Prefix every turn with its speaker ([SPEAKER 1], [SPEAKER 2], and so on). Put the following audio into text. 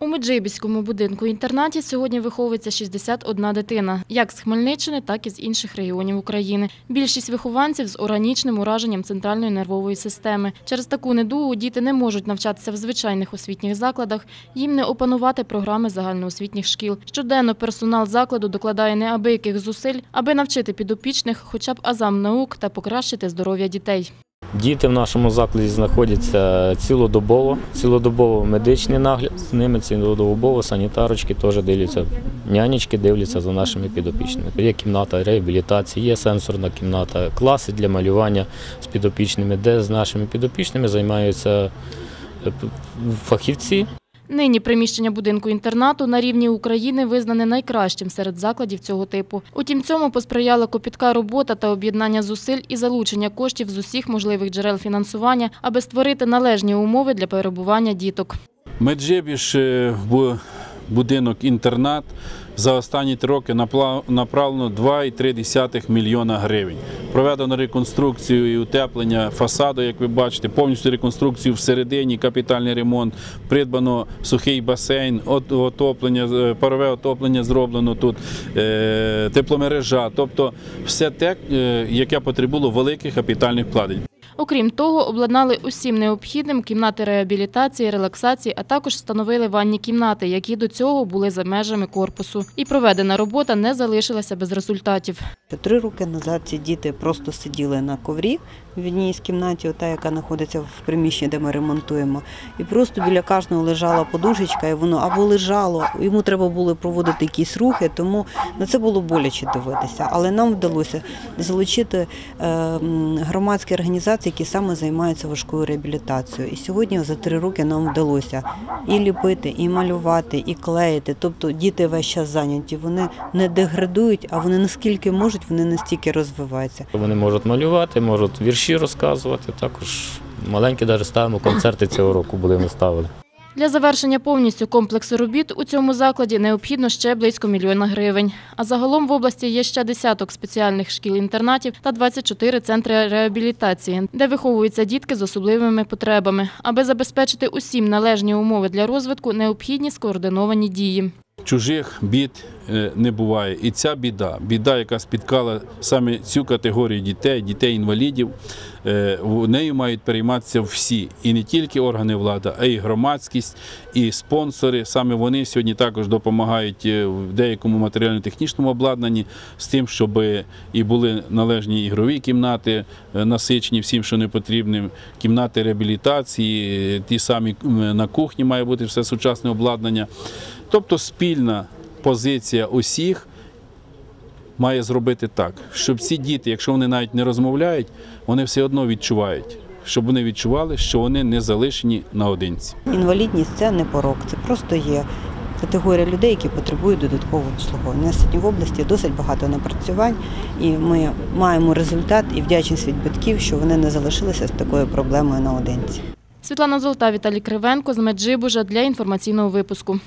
[SPEAKER 1] У Меджибіському будинку-інтернаті сьогодні виховується 61 дитина, як з Хмельниччини, так і з інших регіонів України. Більшість вихованців з органічним ураженням центральної нервової системи. Через таку недугу діти не можуть навчатися в звичайних освітніх закладах, їм не опанувати програми загальноосвітніх шкіл. Щоденно персонал закладу докладає неабияких зусиль, аби навчити підопічних хоча б азам наук та покращити здоров'я дітей.
[SPEAKER 2] Діти в нашому закладі знаходяться цілодобово, цілодобово медичний нагляд, з ними цілодобово санітарочки теж дивляться, нянечки дивляться за нашими підопічними. Є кімната реабілітації, є сенсорна кімната, класи для малювання з підопічними, де з нашими підопічними займаються е, фахівці.
[SPEAKER 1] Нині приміщення будинку-інтернату на рівні України визнане найкращим серед закладів цього типу. Утім, цьому посприяла копітка робота та об'єднання зусиль і залучення коштів з усіх можливих джерел фінансування, аби створити належні умови для перебування діток.
[SPEAKER 3] Меджибіж в будинок-інтернат за останні три роки направлено 2,3 мільйона гривень. Проведено реконструкцію і утеплення фасаду, як ви бачите, повністю реконструкцію всередині, капітальний ремонт, придбано сухий басейн, отоплення, е, парове отоплення зроблено тут, е, тепломережа, тобто все те, е, яке потребувало великих капітальних вкладень.
[SPEAKER 1] Окрім того, обладнали усім необхідним кімнати реабілітації, релаксації, а також встановили ванні кімнати, які до цього були за межами корпусу. І проведена робота не залишилася без результатів.
[SPEAKER 4] Три роки назад ці діти просто сиділи на коврі в одній з кімнаті, ота, яка знаходиться в приміщенні, де ми ремонтуємо. І просто біля кожного лежала подушечка, і воно або лежало, йому треба було проводити якісь рухи, тому на це було боляче дивитися. Але нам вдалося залучити е, громадські організації, які саме займаються важкою реабілітацією. І сьогодні за три роки нам вдалося і ліпити, і малювати, і клеїти. Тобто діти весь час зайняті. Вони не деградують, а вони наскільки можуть, вони настільки розвиваються.
[SPEAKER 2] Вони можуть малювати, можуть вірші розказувати. Також маленькі навіть ставимо концерти цього року були ми ставили.
[SPEAKER 1] Для завершення повністю комплексу робіт у цьому закладі необхідно ще близько мільйона гривень. А загалом в області є ще десяток спеціальних шкіл-інтернатів та 24 центри реабілітації, де виховуються дітки з особливими потребами. Аби забезпечити усім належні умови для розвитку, необхідні скоординовані дії.
[SPEAKER 3] Чужих бід е, не буває. І ця біда, біда, яка спіткала саме цю категорію дітей, дітей-інвалідів, е, нею мають перейматися всі. І не тільки органи влади, а й громадськість, і спонсори. Саме вони сьогодні також допомагають е, в деякому матеріально-технічному обладнанні з тим, щоб і були належні ігрові кімнати, насичені всім, що не потрібним, кімнати реабілітації, ті самі на кухні має бути все сучасне обладнання. Тобто спільна позиція усіх має зробити так, щоб ці діти, якщо вони навіть не розмовляють, вони все одно відчувають, щоб вони відчували, що вони не залишені наодинці.
[SPEAKER 4] Інвалідність це не порок, це просто є категорія людей, які потребують додаткового обслуговування. У нас сьогодні в області досить багато напрацювань, і ми маємо результат і вдячність від батьків, що вони не залишилися з такою проблемою наодинці.
[SPEAKER 1] Світлана Золота, Віталій Кривенко з Меджибужа для інформаційного випуску.